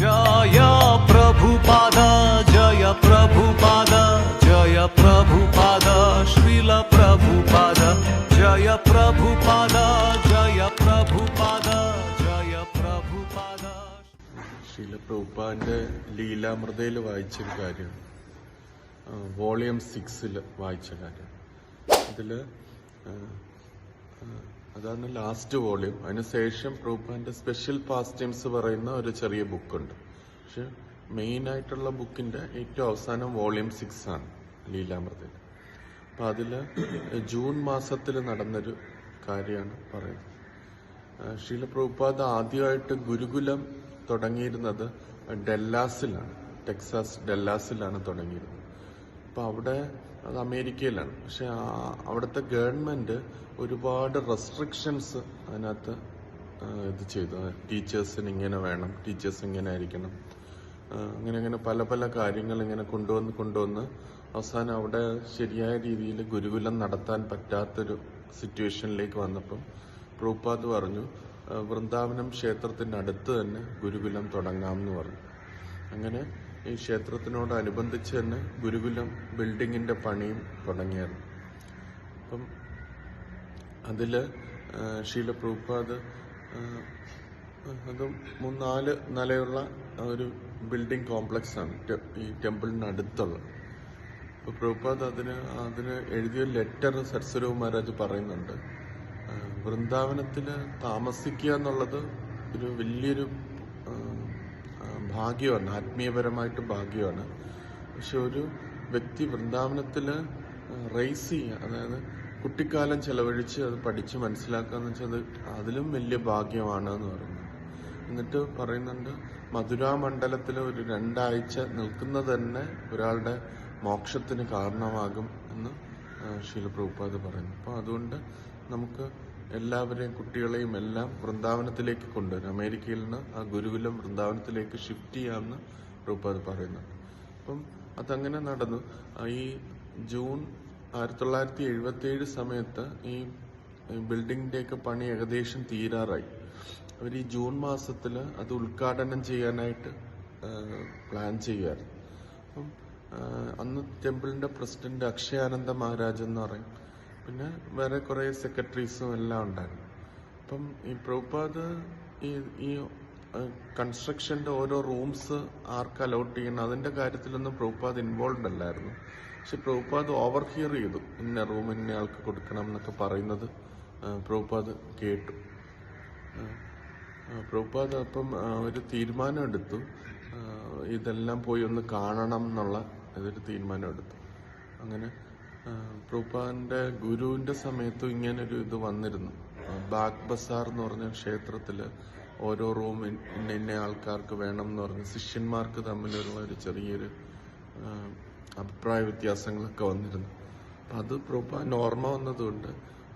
ജയ പ്രഭുപാദ ജയ പ്രഭുപാദ ജയ പ്രഭുപാദ ശ്രീല പ്രഭുപാദ ജയ പ്രഭുപാദ ജയ പ്രഭുപാദ ജയ പ്രഭുപാദ ശ്രീല പ്രഭുപാദിന്റെ ലീലാമൃതയിൽ വായിച്ചൊരു കാര്യം. വോളിയം സിക്സിൽ വായിച്ച കാര്യം. ഇതിൽ അതാണ് ലാസ്റ്റ് വോളിയം അതിനുശേഷം പ്രൂപ്പാന്റെ സ്പെഷ്യൽ പാസ്റ്റൈംസ് പറയുന്ന ഒരു ചെറിയ ബുക്കുണ്ട് പക്ഷെ മെയിൻ ആയിട്ടുള്ള ബുക്കിന്റെ ഏറ്റവും അവസാനം വോളിയം സിക്സ് ആണ് ലീലാമൃതയിൽ അപ്പൊ അതിൽ ജൂൺ മാസത്തിൽ നടന്നൊരു കാര്യമാണ് പറയുന്നത്. ശീല പ്രഭുപാദ് ആദ്യമായിട്ട് ഗുരുകുലം തുടങ്ങിയിരുന്നത് ഡെല്ലാസിലാണ് ടെക്സാസ് ഡെല്ലാസിലാണ് തുടങ്ങിയിരുന്നത്. അപ്പൊ അവിടെ അത് അമേരിക്കയിലാണ്. പക്ഷെ അവിടുത്തെ ഗവൺമെന്റ് ഒരുപാട് റെസ്ട്രിക്ഷൻസ് അതിനകത്ത് ഇത് ചെയ്തു. ടീച്ചേഴ്സിന് ഇങ്ങനെ വേണം ടീച്ചേഴ്സ് ഇങ്ങനെ ആയിരിക്കണം. അങ്ങനെ അങ്ങനെ പല പല കാര്യങ്ങൾ ഇങ്ങനെ കൊണ്ടുവന്ന് കൊണ്ടുവന്ന് അവസാനം അവിടെ ശരിയായ രീതിയിൽ ഗുരുകുലം നടത്താൻ പറ്റാത്തൊരു സിറ്റുവേഷനിലേക്ക് വന്നപ്പം പ്രൂപ്പാത് പറഞ്ഞു വൃന്ദാവനം ക്ഷേത്രത്തിന്റെ അടുത്ത് തന്നെ ഗുരുകുലം തുടങ്ങാം എന്ന് പറഞ്ഞു. അങ്ങനെ ഈ ക്ഷേത്രത്തിനോടനുബന്ധിച്ച് തന്നെ ഗുരുകുലം ബിൽഡിങ്ങിന്റെ പണിയും തുടങ്ങിയത്. അപ്പം അതിൽ ആ, ശീല പ്രഭുപാദ് അത് മൂന്നാൽ നിലയുള്ള ഒരു ബിൽഡിംഗ് കോംപ്ലക്സ് ആണ് ഈ ടെമ്പിളിനടുത്തുള്ള. അപ്പൊ പ്രഭുപാദ് അതിന് അതിന് എഴുതിയ ലെറ്റർ സരസ്വരവ് മഹാരാജ് പറയുന്നുണ്ട്. വൃന്ദാവനത്തിൽ താമസിക്കുക എന്നുള്ളത് ഒരു വലിയൊരു ഭാഗ്യമാണ് ആത്മീയപരമായിട്ട് ഭാഗ്യമാണ്. പക്ഷെ ഒരു വ്യക്തി വൃന്ദാവനത്തിൽ റേസ് ചെയ്യുക അതായത് കുട്ടിക്കാലം ചെലവഴിച്ച് അത് പഠിച്ച് മനസ്സിലാക്കുക എന്ന് വെച്ചാൽ അത് അതിലും വലിയ ഭാഗ്യമാണ് എന്ന് പറയുന്നത്. എന്നിട്ട് പറയുന്നുണ്ട് മധുരാ മണ്ഡലത്തിൽ ഒരു രണ്ടാഴ്ച നിൽക്കുന്നത് തന്നെ ഒരാളുടെ മോക്ഷത്തിന് കാരണമാകും എന്ന് ആ, ശീല പ്രഭുപാദ് പറയുന്നു. അപ്പോൾ അതുകൊണ്ട് നമുക്ക് എല്ലാവരെയും കുട്ടികളെയും എല്ലാം വൃന്ദാവനത്തിലേക്ക് കൊണ്ടുവരും. അമേരിക്കയിൽ നിന്ന് ആ ഗുരുവിലും വൃന്ദാവനത്തിലേക്ക് ഷിഫ്റ്റ് ചെയ്യാമെന്ന് റൂപത് പറയുന്നുണ്ട് അപ്പം അതങ്ങനെ നടന്നു. ഈ ജൂൺ ആയിരത്തി തൊള്ളായിരത്തി എഴുപത്തി ഏഴ് സമയത്ത് ഈ ബിൽഡിങ്ങിന്റെയൊക്കെ പണി ഏകദേശം തീരാറായി. അവർ ഈ ജൂൺ മാസത്തിൽ അത് ഉദ്ഘാടനം ചെയ്യാനായിട്ട് പ്ലാൻ ചെയ്യുമായിരുന്നു അപ്പം അന്ന് ടെമ്പിളിന്റെ പ്രസിഡന്റ് അക്ഷയാനന്ദ മഹാരാജ് എന്ന് പറയും. പിന്നെ വേറെ കുറെ സെക്രട്ടറീസും എല്ലാം ഉണ്ടായിരുന്നു. അപ്പം ഈ പ്രഭുപാദ് ഈ ഈ ഓരോ റൂംസ് ആർക്ക് അലോട്ട് ചെയ്യണം അതിന്റെ കാര്യത്തിലൊന്നും പ്രഭുപാദ് ഇൻവോൾവ് അല്ലായിരുന്നു. പക്ഷെ പ്രഭുപാദ് ഓവർ ഹിയർ ചെയ്തു. ഇന്ന റൂം ഇന്ന ആൾക്ക് കൊടുക്കണം എന്നൊക്കെ പറയുന്നത് പ്രഭുപാദ് കേട്ടു. പ്രഭുപാദ് അപ്പം ഒരു തീരുമാനം എടുത്തു ഇതെല്ലാം പോയി ഒന്ന് കാണണം എന്നുള്ള ഇതൊരു തീരുമാനം എടുത്തു അങ്ങനെ ആ, പ്രഭുപാദിന്റെ ഗുരുവിന്റെ സമയത്തും ഇങ്ങനൊരു ഇത് വന്നിരുന്നു. ബാഗ് ബസാർ എന്ന് പറഞ്ഞ ക്ഷേത്രത്തിൽ ഓരോ റൂം ഇന്ന ഇന്ന ആൾക്കാർക്ക് വേണം എന്ന് പറഞ്ഞ് ശിഷ്യന്മാർക്ക് തമ്മിലുള്ള ഒരു ചെറിയൊരു അഭിപ്രായ വ്യത്യാസങ്ങളൊക്കെ വന്നിരുന്നു. അപ്പൊ അത് പ്രഭുപാദിന് ഓർമ്മ വന്നതുകൊണ്ട്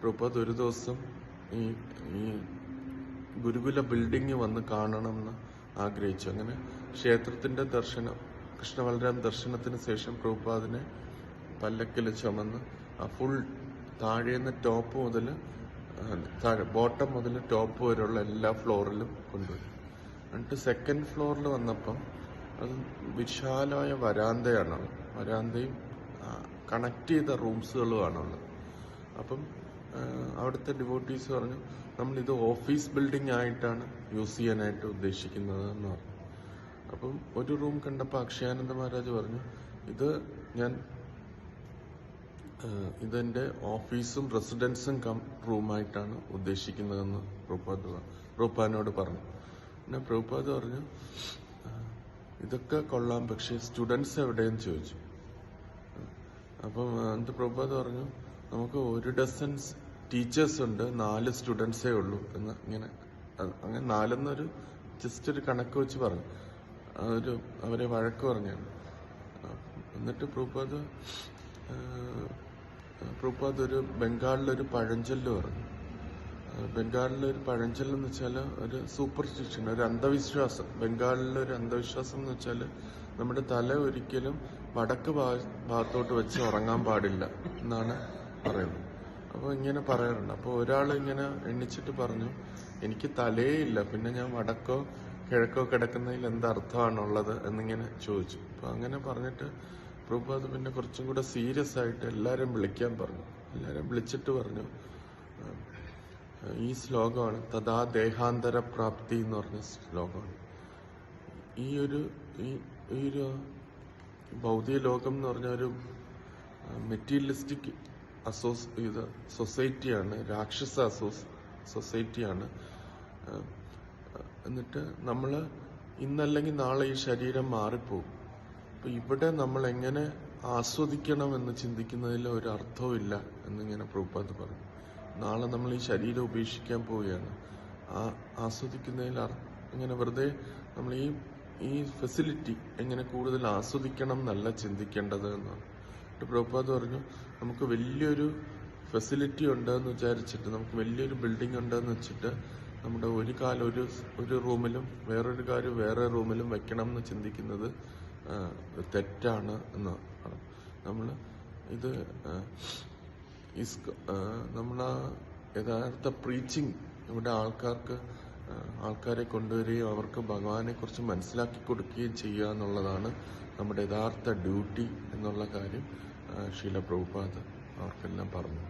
പ്രഭുപാദ് ഒരു ദിവസം ഈ ഈ ഗുരുകുല ബിൽഡിംഗ് വന്ന് കാണണമെന്ന് ആഗ്രഹിച്ചു. അങ്ങനെ ക്ഷേത്രത്തിന്റെ ദർശനം കൃഷ്ണവലരാം ദർശനത്തിന് ശേഷം പ്രഭുപാദിനെ പല്ലക്കിൽ ചുമന്ന് ആ ഫുൾ താഴേന്ന് ടോപ്പ് മുതൽ താഴെ ബോട്ടം മുതൽ ടോപ്പ് വരെയുള്ള എല്ലാ ഫ്ലോറിലും കൊണ്ടുപോയി എന്നിട്ട് സെക്കൻഡ് ഫ്ലോറിൽ വന്നപ്പം അത് വിശാലമായ വരാന്തയാണ്. വരാന്തയും കണക്ട് ചെയ്ത റൂംസുകളുമാണുള്ളത് അപ്പം അവിടുത്തെ ഡിവോട്ടീസ് പറഞ്ഞു നമ്മൾ ഇത് ഓഫീസ് ബിൽഡിംഗ് ആയിട്ടാണ് യൂസ് ചെയ്യാനായിട്ട് ഉദ്ദേശിക്കുന്നത് എന്ന് പറഞ്ഞു. അപ്പം ഒരു റൂം കണ്ടപ്പോൾ അക്ഷയാനന്ദ മഹാരാജ് പറഞ്ഞു ഇത് ഞാൻ ഇതെന്റെ ഓഫീസും റെസിഡൻസും കം റൂമായിട്ടാണ് ഉദ്ദേശിക്കുന്നതെന്ന് പ്രഭുപാദ് പ്രഭുപാദിനോട് പറഞ്ഞു. പിന്നെ പ്രഭുപാദ് പറഞ്ഞു ഇതൊക്കെ കൊള്ളാം പക്ഷേ സ്റ്റുഡൻസ് എവിടെയെന്ന് ചോദിച്ചു. അപ്പം എന്നിട്ട് പ്രഭുപാദ് പറഞ്ഞു നമുക്ക് ഒരു ഡസൻ ടീച്ചേഴ്സ് ഉണ്ട് നാല് സ്റ്റുഡൻസേ ഉള്ളൂ എന്ന് ഇങ്ങനെ അങ്ങനെ നാലെന്നൊരു ജസ്റ്റ് ഒരു കണക്ക് വെച്ച് പറഞ്ഞു. അതൊരു അവരെ വഴക്ക് പറഞ്ഞു എന്നിട്ട് പ്രഭുപാദ് പ്രഭുപാദ് ഒരു ബംഗാളിലൊരു പഴഞ്ചൊല്ല് പറഞ്ഞു. ബംഗാളിലൊരു പഴഞ്ചൊല്ലെന്ന് വെച്ചാൽ ഒരു സൂപ്പർസ്റ്റിഷൻ ഒരു അന്ധവിശ്വാസം. ബംഗാളിലൊരു അന്ധവിശ്വാസം എന്ന് വെച്ചാൽ നമ്മുടെ തല ഒരിക്കലും വടക്ക് ഭാഗത്തോട്ട് വെച്ച് ഉറങ്ങാൻ പാടില്ല എന്നാണ് പറയുന്നത്. അപ്പോൾ ഇങ്ങനെ പറയാറുണ്ട്. അപ്പോൾ ഒരാൾ ഇങ്ങനെ എണ്ണിച്ചിട്ട് പറഞ്ഞു എനിക്ക് തലയേ ഇല്ല. പിന്നെ ഞാൻ വടക്കോ കിഴക്കോ കിടക്കുന്നതിൽ എന്ത് അർത്ഥമാണുള്ളത്? എന്നിങ്ങനെ ചോദിച്ചു. അപ്പൊ അങ്ങനെ പറഞ്ഞിട്ട് പ്രഭുപാദ് പിന്നെ കുറച്ചും കൂടെ സീരിയസ് ആയിട്ട് എല്ലാവരും വിളിക്കാൻ പറഞ്ഞു. എല്ലാവരും വിളിച്ചിട്ട് പറഞ്ഞു ഈ ശ്ലോകമാണ് തഥാ ദേഹാന്തര പ്രാപ്തി എന്ന് പറഞ്ഞ ശ്ലോകമാണ്. ഈ ഒരു ഈ ഒരു ഭൗതിക ലോകം എന്ന് പറഞ്ഞ ഒരു മെറ്റീരിയലിസ്റ്റിക് അസോസ് ഇത് സൊസൈറ്റിയാണ് രാക്ഷസ അസോസ് സൊസൈറ്റിയാണ് എന്നിട്ട് നമ്മൾ ഇന്നല്ലെങ്കിൽ നാളെ ഈ ശരീരം മാറിപ്പോകും. ഇവിടെ നമ്മൾ എങ്ങനെ ആസ്വദിക്കണം എന്ന് ചിന്തിക്കുന്നതിൽ ഒരു അർത്ഥവും ഇല്ല എന്നിങ്ങനെ പ്രഭുപാദ് പറഞ്ഞു. നാളെ നമ്മൾ ഈ ശരീരം ഉപേക്ഷിക്കാൻ പോവുകയാണ്. ആ ആസ്വദിക്കുന്നതിൽ ഇങ്ങനെ വെറുതെ നമ്മൾ ഈ ഈ ഫെസിലിറ്റി എങ്ങനെ കൂടുതൽ ആസ്വദിക്കണം എന്നല്ല ചിന്തിക്കേണ്ടത് എന്നാണ്. പ്രഭുപാദ് പറഞ്ഞു നമുക്ക് വലിയൊരു ഫെസിലിറ്റി ഉണ്ടെന്ന് വിചാരിച്ചിട്ട് നമുക്ക് വലിയൊരു ബിൽഡിംഗ് ഉണ്ടെന്ന് വെച്ചിട്ട് നമ്മുടെ ഒരു കാലം ഒരു ഒരു റൂമിലും വേറൊരു കാര്യം വേറെ റൂമിലും വെക്കണം എന്ന് ചിന്തിക്കുന്നത് തെറ്റാണ് എന്ന് നമ്മൾ ഇത് നമ്മളാ യഥാർത്ഥ പ്രീച്ചിങ് ഇവിടെ ആൾക്കാർക്ക് ആൾക്കാരെ കൊണ്ടുവരികയും അവർക്ക് ഭഗവാനെ കുറിച്ച് മനസ്സിലാക്കി കൊടുക്കുകയും ചെയ്യുക എന്നുള്ളതാണ് നമ്മുടെ യഥാർത്ഥ ഡ്യൂട്ടി എന്നുള്ള കാര്യം ശീല പ്രഭുപാദ് അവർക്കെല്ലാം പറഞ്ഞു.